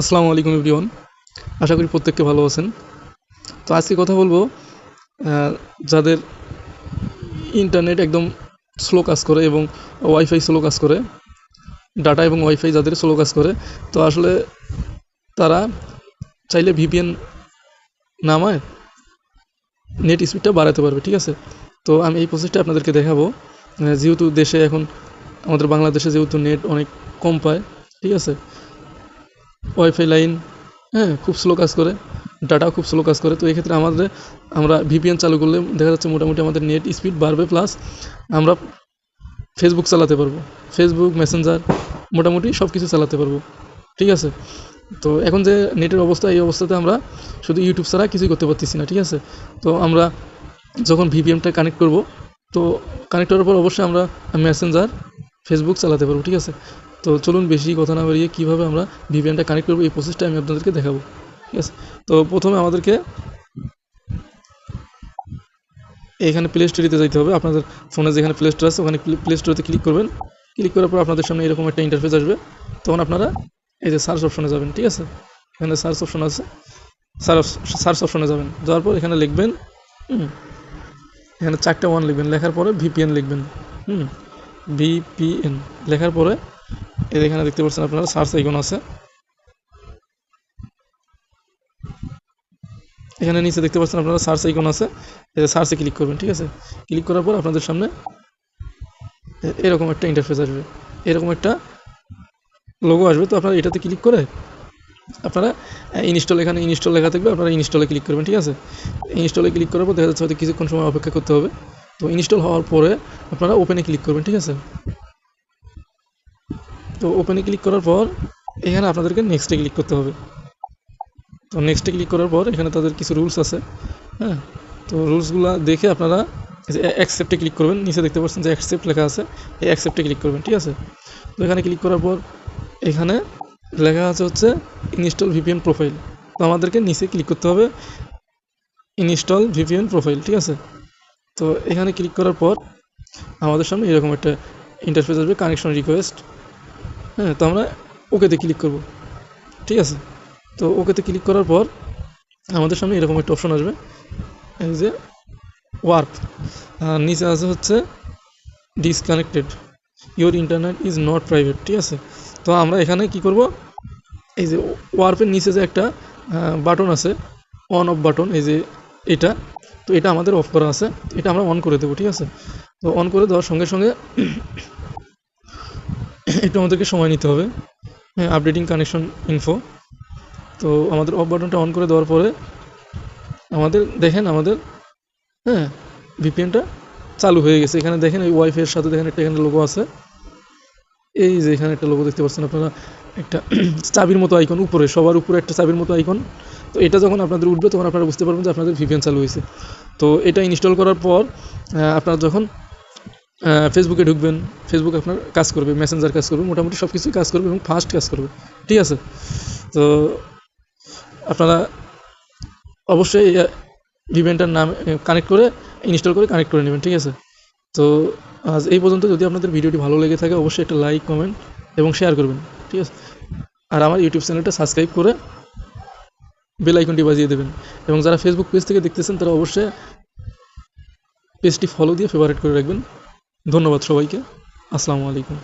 আসসালামু আলাইকুম এভরিওয়ান। আশা করি প্রত্যেককে ভালো আছেন। তো আজকে কথা বলব যাদের ইন্টারনেট একদম স্লো কাজ করে এবং ওয়াইফাই স্লো কাজ করে ডাটা এবং ওয়াইফাই যাদের স্লো কাজ করে, তো আসলে তারা চাইলে ভিপিএন নামায় নেট স্পিডটা বাড়াতে পারবে, ঠিক আছে? তো আমি এই প্রসেসটা আপনাদেরকে দেখাবো। যেহেতু দেশে এখন, আমাদের বাংলাদেশে যেহেতু নেট অনেক কম পায়, ঠিক আছে? ওয়াইফাই লাইন হ্যাঁ খুব স্লো কাজ করে ডাটাও খুব স্লো কাজ করে। তো এক্ষেত্রে আমাদের, আমরা ভিপিএন চালু করলে দেখা যাচ্ছে মোটামুটি আমাদের নেট স্পিড বাড়বে প্লাস আমরা ফেসবুক চালাতে পারব। ফেসবুক মেসেঞ্জার মোটামুটি সব কিছু চালাতে পারব। ঠিক আছে? তো এখন যে নেটের অবস্থা, এই অবস্থাতে আমরা শুধু ইউটিউব ছাড়া কিছুই করতে পারতেছি না, ঠিক আছে? তো আমরা যখন ভিপিএমটা কানেক্ট করব, তো কানেক্ট করার পর অবশ্যই আমরা মেসেঞ্জার ফেসবুক চালাতে পারব, ঠিক আছে? তো চলুন বেশি কথা না বাড়িয়ে কীভাবে আমরা ভিপিএনটা কানেক্ট করব, এই প্রসেসটা আমি আপনাদেরকে দেখাবো, ঠিক আছে? তো প্রথমে আমাদেরকে এখানে প্লে স্টোরিতে যাইতে হবে। আপনাদের ফোনে যেখানে প্লে স্টোর আছে, ওখানে প্লে স্টোরিতে ক্লিক করবেন। ক্লিক করার পর আপনাদের সামনে এরকম একটা ইন্টারফেস আসবে। তখন আপনারা এই যে সার্চ অপশনে যাবেন, ঠিক আছে? এখানে সার্চ অপশন আছে। সার্চ সার্চ অপশনে যাবেন। যাওয়ার পর এখানে লিখবেন, হুম, এখানে চারটে ওয়ান লিখবেন। লেখার পরে ভিপিএন লিখবেন, হুম। ভিপিএন লেখার পরে এই এখানে দেখতে পাচ্ছেন আপনারা সার্চ আইকন আছে। এখানে নিচে দেখতে পাচ্ছেন আপনারা সার্চ আইকন আছে। সার্চে ক্লিক করবেন, ঠিক আছে? ক্লিক করার পর আপনাদের সামনে এরকম একটা ইন্টারফেস আসবে। এরকম একটা লোগো আসবে। তো আপনারা এটাতে ক্লিক করে আপনারা ইনস্টল এখানে ইনস্টল লেখা থাকবে, আপনারা ইনস্টলে ক্লিক করবেন, ঠিক আছে? ইনস্টলে ক্লিক করার পর দেখা যাচ্ছে হয়তো কিছুক্ষণ সময় অপেক্ষা করতে হবে। তো ইনস্টল হওয়ার পরে আপনারা ওপেনে ক্লিক করবেন, ঠিক আছে? তো ওপেনে ক্লিক করার পর এখানে আপনাদেরকে নেক্সটে ক্লিক করতে হবে। তো নেক্সটে ক্লিক করার পর এখানে তাদের কিছু রুলস আছে হ্যাঁ? তো রুলসগুলো দেখে আপনারা অ্যাকসেপ্টে ক্লিক করবেন, নিচে দেখতে পাচ্ছেন যে অ্যাকসেপ্ট লেখা আছে, এই অ্যাকসেপ্টে ক্লিক করবেন, ঠিক আছে? তো এখানে ক্লিক করার পর এখানে লেখা আছে হচ্ছে ইনস্টল ভিপিএন প্রোফাইল তো আমাদেরকে নিচে ক্লিক করতে হবে ইনস্টল ভিপিএন প্রোফাইল ঠিক আছে? তো এখানে ক্লিক করার পর আমাদের সামনে এরকম একটা ইন্টারফেস আসবে কানেকশন রিকোয়েস্ট হ্যাঁ তো আমরা ওকেতে ক্লিক করব। ঠিক আছে? তো ওকেতে ক্লিক করার পর আমাদের সামনে এরকম একটা অপশন আসবে। এই যে ওয়ার্প আর নিচে আছে হচ্ছে disconnected your internet is not private ঠিক আছে? তো আমরা এখানে কি করব? এই যে ওয়ার্পের নিচে যে একটা বাটন আছে অন অফ বাটন এই যে এটা তো এটা আমাদের অফ করা আছে। এটা আমরা অন করে দেবো, ঠিক আছে? তো অন করে দেওয়ার সঙ্গে সঙ্গে একটু আমাদেরকে সময় নিতে হবে। হ্যাঁ আপডেটিং কানেকশন ইনফো তো আমাদের অফ বাটনটা অন করে দেওয়ার পরে আমাদের, দেখেন আমাদের হ্যাঁ ভিপিএনটা চালু হয়ে গেছে। এখানে দেখেন এই ওয়াইফাইয়ের সাথে দেখেন একটা এখানে লোগো আছে। এই যে এখানে একটা লোগো দেখতে পাচ্ছেন আপনারা, একটা চাবির মতো আইকন উপরে, সবার উপরে একটা চাবির মতো আইকন তো এটা যখন আপনাদের উঠবে, তখন আপনারা বুঝতে পারবেন যে আপনাদের ভিপিএন চালু হয়েছে। তো এটা ইনস্টল করার পর আপনারা যখন ফেসবুকে ঢুকবেন ফেসবুক আপনার কাজ করবে মেসেঞ্জার কাজ করবে, মোটামুটি সব কিছুই কাজ করবে এবং ফাস্ট কাজ করবে। ঠিক আছে? তো আপনারা অবশ্যই ভিভেন্টার নাম কানেক্ট করে ইনস্টল করে কানেক্ট করে নেবেন, ঠিক আছে? তো আজ এই পর্যন্ত যদি আপনাদের ভিডিওটি ভালো লেগে থাকে, অবশ্যই একটা লাইক, কমেন্ট এবং শেয়ার করবেন, ঠিক আছে? আর আমার ইউটিউব চ্যানেলটা সাবস্ক্রাইব করে বেল আইকনটি বাজিয়ে দেবেন এবং যারা ফেসবুক পেজ থেকে দেখতেছেন, তারা অবশ্যই পেজটি ফলো দিয়ে ফেভারিট করে রাখবেন। ধন্যবাদ সবাইকে। আসসালামু আলাইকুম।